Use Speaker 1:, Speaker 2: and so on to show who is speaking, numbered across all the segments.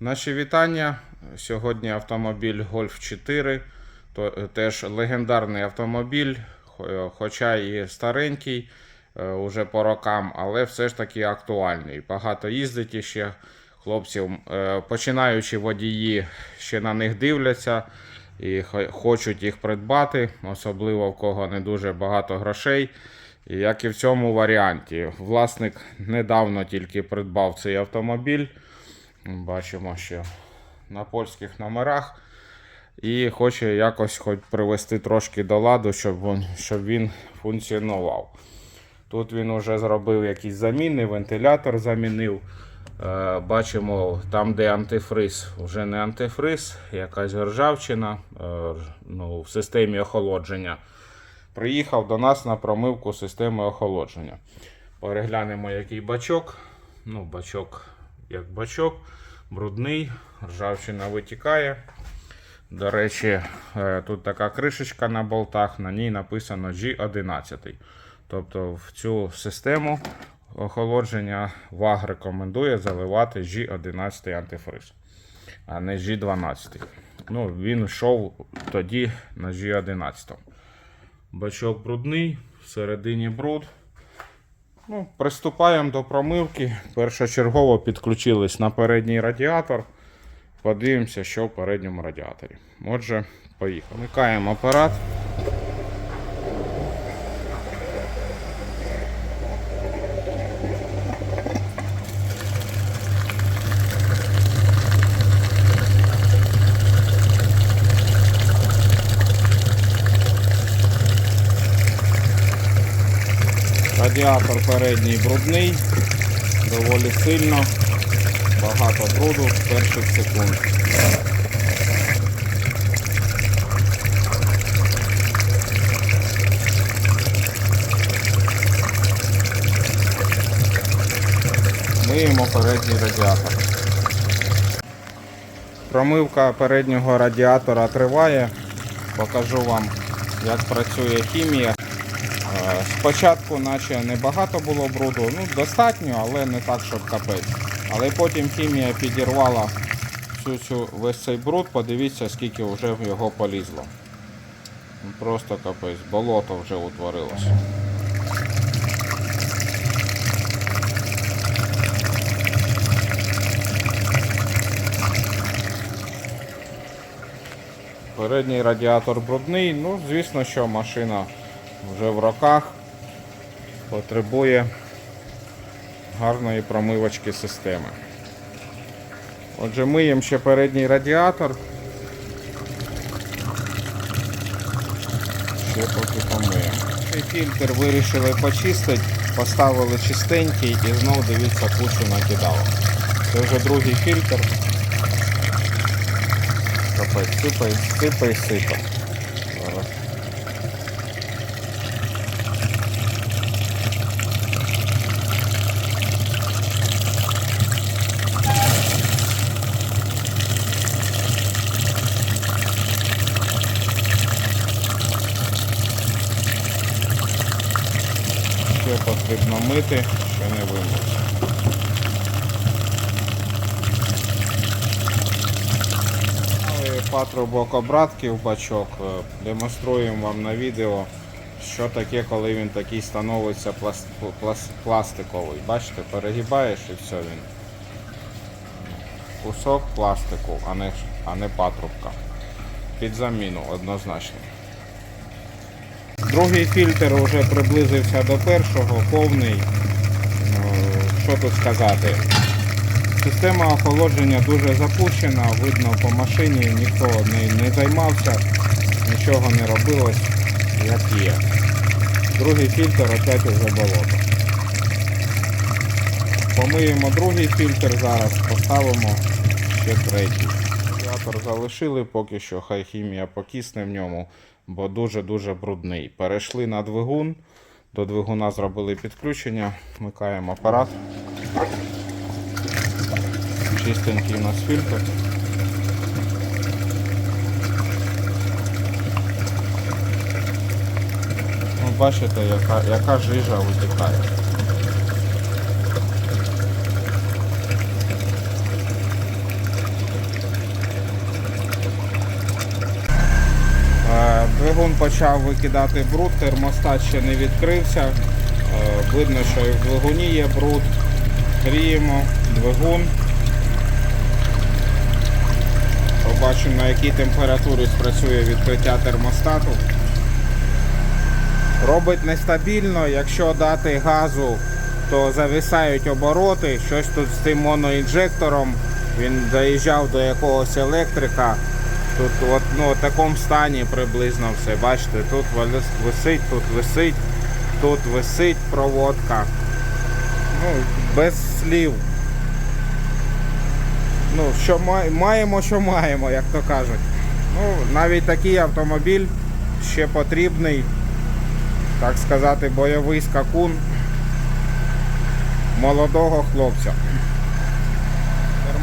Speaker 1: Наші вітання. Сьогодні автомобіль Golf 4. То, е, теж легендарний автомобіль, хоча і старенький, е, уже по рокам, але все ж таки актуальний. Багато їздить іще хлопців, е, починаючи водії, ще на них дивляться і хочуть їх придбати, особливо в кого не дуже багато грошей. Як і в цьому варіанті. Власник недавно тільки придбав цей автомобіль. Бачимо, що на польських номерах. І хоче якось хоч привести трошки до ладу, щоб він, щоб він функціонував. Тут він вже зробив якісь заміни, вентилятор замінив. Е, бачимо, там, де антифриз, вже не антифриз, якась ржавчина е, ну, в системі охолодження. Приїхав до нас на промивку системи охолодження. Переглянемо, який бачок. Ну, бачок як бачок, брудний, ржавчина витікає. До речі, е, тут така кришечка на болтах, на ній написано G11. Тобто в цю систему охолодження ВАГ рекомендує заливати G11 антифриз, а не G12. Ну, він йшов тоді на G11. Бачок брудний, всередині бруд. Ну, приступаємо до промивки. Першочергово підключились на передній радіатор. Подивимося, що в передньому радіаторі. Отже, поїхали. Вмикаємо апарат. Радіатор передній брудний, доволі сильно, багато бруду з перших секунд. Миємо передній радіатор. Промивка переднього радіатора триває. Покажу вам, як працює хімія. Спочатку, наче небагато було бруду, ну достатньо, але не так, щоб капець. Але потім хімія підірвала всю цю весь цей бруд. Подивіться, скільки вже в його полізло. Ну, Просто капець, болото вже утворилося. Передній радіатор брудний, ну звісно, що машина вже в роках потребує гарної промивочки системи. Отже, миємо ще передній радіатор. Ще поки помиємо. Фільтр вирішили почистити, поставили чистенький і знову дивіться кучу накидало. Це вже другий фільтр. Капець, сипай, сипай, сипай. Потрібно мити, ще не вимити. Мали Патрубок обратків бачок. Е, Демонструємо вам на відео, що таке, коли він такий становиться пласт- плас- пластиковий. Бачите, перегибаєш і все він. Кусок пластику, а не, а не патрубка. Під заміну однозначно. Другий фільтр вже приблизився до першого, повний. Ну, Що тут сказати? Система охолодження дуже запущена, видно по машині, ніхто не, не займався, нічого не робилось, як є. Другий фільтр опять уже болото. Помиємо другий фільтр зараз, поставимо ще третій. Радіатор залишили, поки що хай хімія покисне в ньому, бо дуже-дуже брудний. Перейшли на двигун, до двигуна зробили підключення, вмикаємо апарат. Чистенький у нас фільтр. Ну, бачите, яка, яка жижа витікає. Почав викидати бруд, термостат ще не відкрився. Е, Видно, що і в двигуні є бруд. Гріємо двигун. Побачимо на якій температурі спрацює відкриття термостату. Робить нестабільно, якщо дати газу, то зависають обороти. Щось тут з цим моноінжектором. Він доїжджав до якогось електрика. Тут от, ну, в такому стані приблизно все. Бачите, тут висить, тут висить, тут висить проводка. Ну, без слів. Ну, що маємо, що маємо, як то кажуть. Ну, навіть такий автомобіль ще потрібний, так сказати, бойовий скакун молодого хлопця.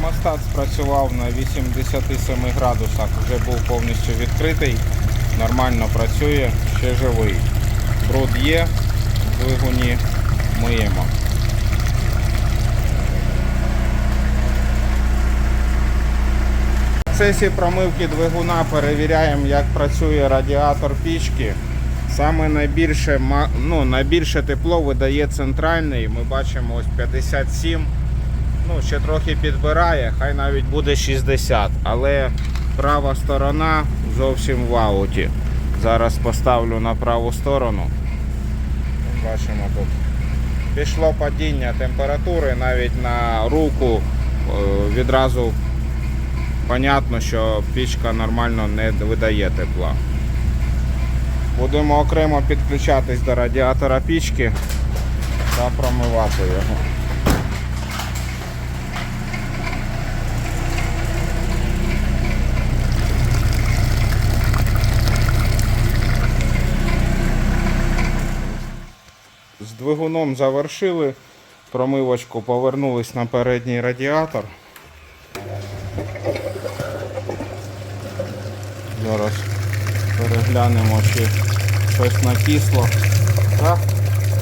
Speaker 1: Термостат спрацював на 87 градусах, вже був повністю відкритий, нормально працює, ще живий. Бруд є, двигуні миємо. В процесі промивки двигуна перевіряємо, як працює радіатор пічки. Саме найбільше, ну, найбільше тепло видає центральний. Ми бачимо ось 57. Ну, ще трохи підбирає, хай навіть буде 60. Але права сторона зовсім в ауті. Зараз поставлю на праву сторону. Бачимо тут. Пішло падіння температури навіть на руку е, відразу понятно, що пічка нормально не видає тепла. Будемо окремо підключатись до радіатора пічки та промивати його. Двигуном завершили промивочку, повернулись на передній радіатор. Зараз переглянемо, чи щось накисло. Так,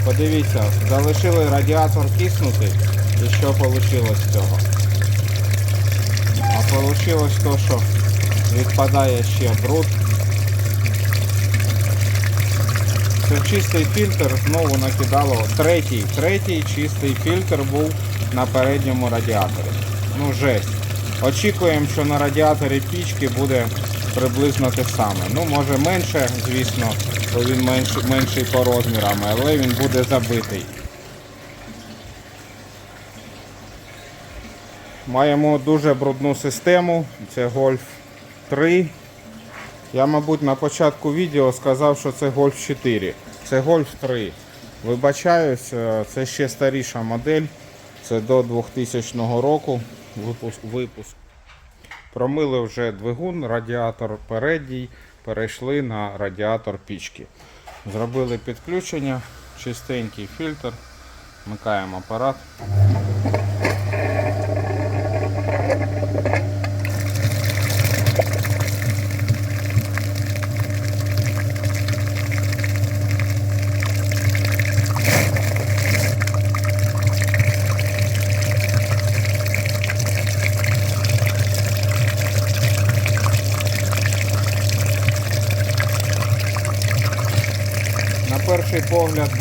Speaker 1: подивіться, залишили радіатор киснути і що вийшло з цього. А вийшло то, що відпадає ще бруд. Це чистий фільтр знову накидало. Третій, третій чистий фільтр був на передньому радіаторі. Ну жесть. Очікуємо, що на радіаторі пічки буде приблизно те саме. Ну, може менше, звісно, бо він менший, менший по розмірам, але він буде забитий. Маємо дуже брудну систему. Це Golf 3. Я, мабуть, на початку відео сказав, що це Golf 4. Це Golf 3. Вибачаюсь, е, це ще старіша модель. Це до 2000 року випуск. Промили вже двигун, радіатор передній, перейшли на радіатор пічки. Зробили підключення, чистенький фільтр. Вмикаємо апарат.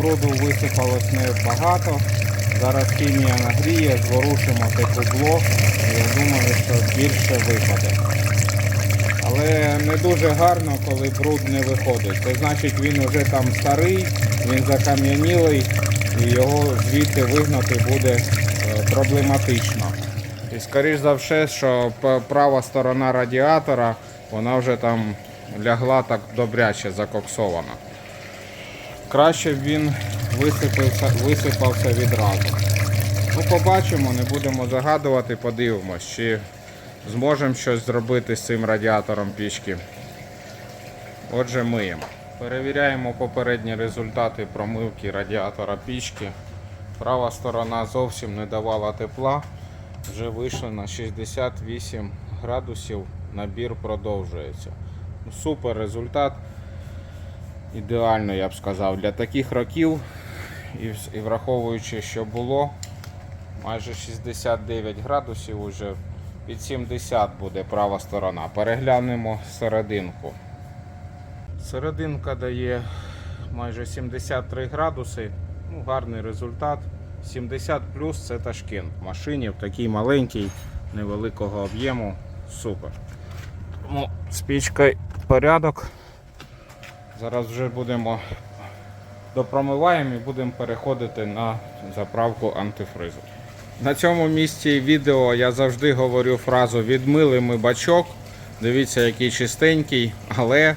Speaker 1: Бруду висипалось небагато. Зараз хімія нагріє, зворушимо те кубло. Я думаю, що більше випаде. Але не дуже гарно, коли бруд не виходить. Це значить він вже там старий, він закам'янілий і його звідти вигнати буде е, проблематично. І скоріш за все, що права сторона радіатора, вона вже там лягла так добряче закоксована. Краще б він висипався, висипався відразу. Ну, побачимо, не будемо загадувати, подивимось, чи зможемо щось зробити з цим радіатором пічки. Отже, миємо. Перевіряємо попередні результати промивки радіатора пічки. Права сторона зовсім не давала тепла. Вже вийшли на 68 градусів. Набір продовжується. Ну, Супер результат. Ідеально, я б сказав, для таких років і, враховуючи, що було майже 69 градусів, уже під 70 буде права сторона. Переглянемо серединку. Серединка дає майже 73 градуси. Ну, гарний результат. 70 плюс це Ташкент. В машині в такій маленькій, невеликого об'єму. Супер. Тому з пічкою порядок. Зараз вже будемо допромиваємо і будемо переходити на заправку антифризу. На цьому місці відео я завжди говорю фразу відмили ми бачок. Дивіться, який чистенький, але е,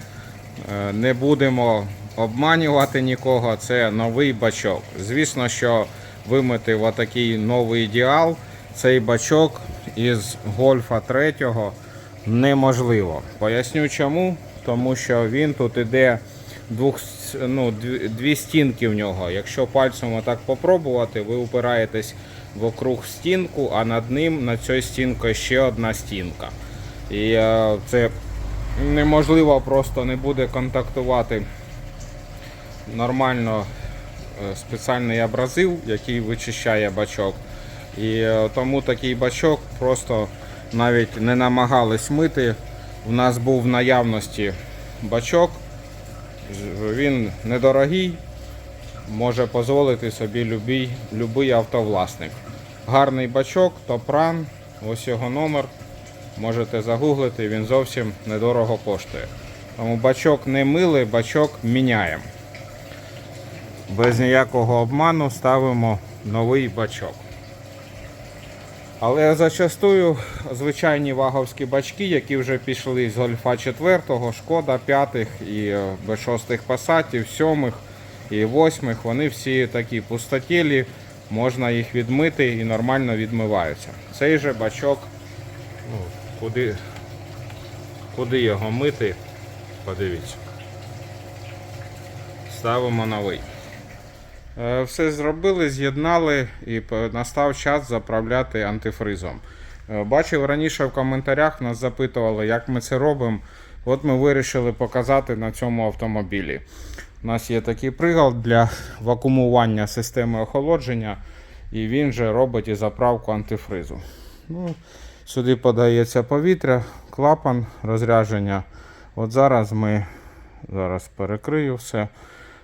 Speaker 1: не будемо обманювати нікого. Це новий бачок. Звісно, що вимити в отакий новий ідеал цей бачок із гольфа 3 неможливо. Поясню чому. Тому що він тут іде двох, ну, дві, стінки в нього. Якщо пальцем отак попробувати, ви упираєтесь вокруг стінку, а над ним на цій стінці ще одна стінка. І е, це неможливо просто не буде контактувати нормально е, спеціальний абразив, який вичищає бачок. І е, тому такий бачок просто навіть не намагались мити. У нас був в наявності бачок. Він недорогий, може дозволити собі любий, любий автовласник. Гарний бачок, топран, ось його номер. Можете загуглити, він зовсім недорого коштує. Тому бачок не мили, бачок міняємо. Без ніякого обману ставимо новий бачок. Але зачастую звичайні ваговські бачки, які вже пішли з Гольфа 4, Шкода 5 і е, Б6 пасатів, 7 і 8, вони всі такі пустотілі, можна їх відмити і нормально відмиваються. Цей же бачок, ну, куди, куди його мити, подивіться. Ставимо новий. Е, Все зробили, з'єднали і настав час заправляти антифризом. Е, Бачив раніше в коментарях нас запитували, як ми це робимо. От ми вирішили показати на цьому автомобілі. У нас є такий пригал для вакуумування системи охолодження, і він же робить і заправку антифризу. Ну, сюди подається повітря, клапан розрядження. От зараз ми зараз перекрию все,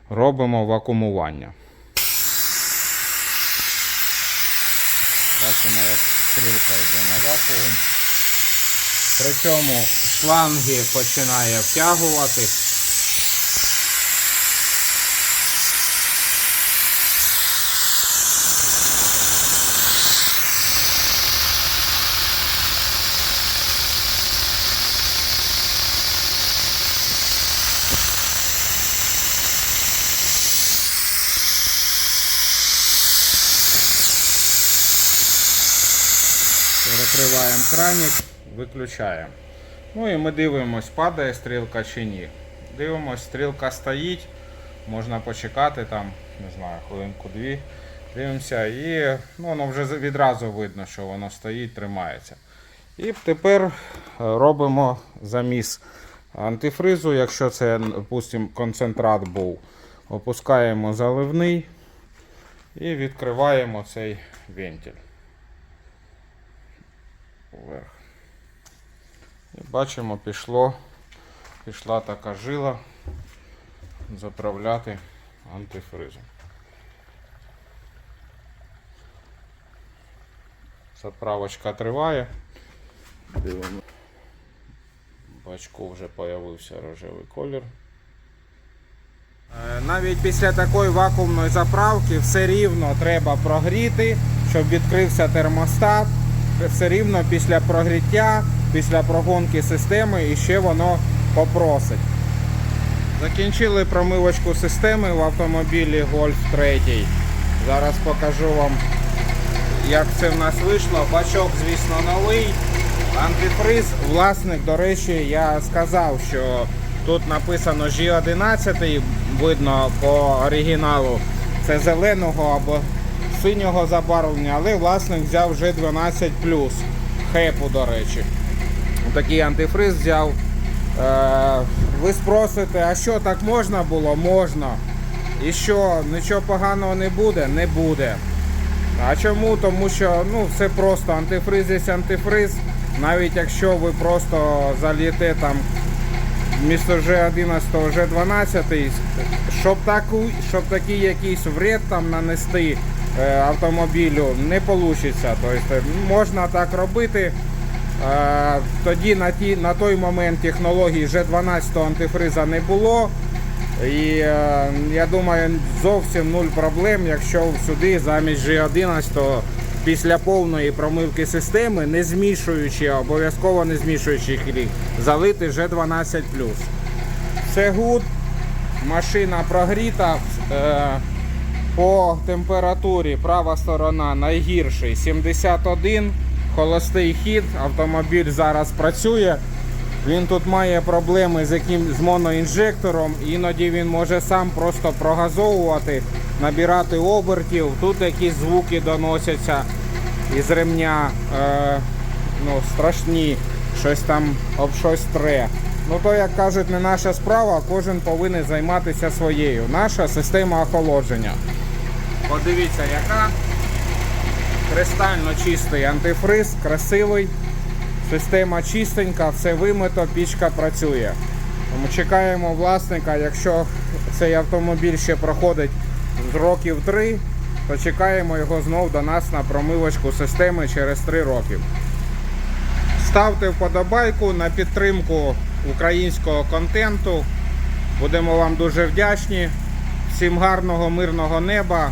Speaker 1: робимо вакуумування. Бачимо, як стрілка йде на вакуум. При цьому шланги починає втягувати. Перекриваємо краник, виключаємо. Ну і ми дивимось, падає стрілка чи ні. Дивимось, стрілка стоїть, можна почекати там, не знаю, хвилинку-дві. Дивимося і ну, воно вже відразу видно, що воно стоїть, тримається. І тепер е, робимо заміс антифризу, якщо це, допустимо, концентрат був. Опускаємо заливний і відкриваємо цей вентиль вверх. І бачимо, пішло, пішла така жила заправляти антифризом. Заправочка триває. Дивимо. Бачку вже з'явився рожевий колір. Е, Навіть після такої вакуумної заправки все рівно треба прогріти, щоб відкрився термостат. Все рівно після прогріття, після прогонки системи і ще воно попросить. Закінчили промивочку системи в автомобілі Golf 3. Зараз покажу вам, як це в нас вийшло. Бачок, звісно, новий. Антифриз, власник, до речі, я сказав, що тут написано G11, видно по оригіналу. Це зеленого або синього забарвлення, але власник взяв вже 12 хепу, до речі. Такий антифриз взяв. Е, ви спросите, а що так можна було? Можна. І що, нічого поганого не буде? Не буде. А чому? Тому що ну, все просто антифриз є антифриз. Навіть якщо ви просто залієте там вмісто G11, G12, щоб, таку, щоб такий якийсь вред там нанести автомобілю не вийде. Тобто можна так робити. Е, Тоді на, ті, на той момент технології G12 антифриза не було. І е, я думаю, зовсім нуль проблем, якщо сюди замість G11 після повної промивки системи, не змішуючи, обов'язково не змішуючи їх, залити G12. Все гуд, машина прогріта. По температурі права сторона найгірший 71, холостий хід, автомобіль зараз працює. Він тут має проблеми з яким з моноінжектором, іноді він може сам просто прогазовувати, набирати обертів. Тут якісь звуки доносяться із ремня е, ну, страшні, щось там об щось тре. Ну то, як кажуть, не наша справа, кожен повинен займатися своєю. Наша система охолодження. Подивіться, яка кристально чистий антифриз, красивий. Система чистенька, все вимито, пічка працює. Тому чекаємо власника, якщо цей автомобіль ще проходить з років 3, то чекаємо його знов до нас на промивочку системи через 3 роки. Ставте вподобайку на підтримку українського контенту. Будемо вам дуже вдячні. Всім гарного, мирного неба.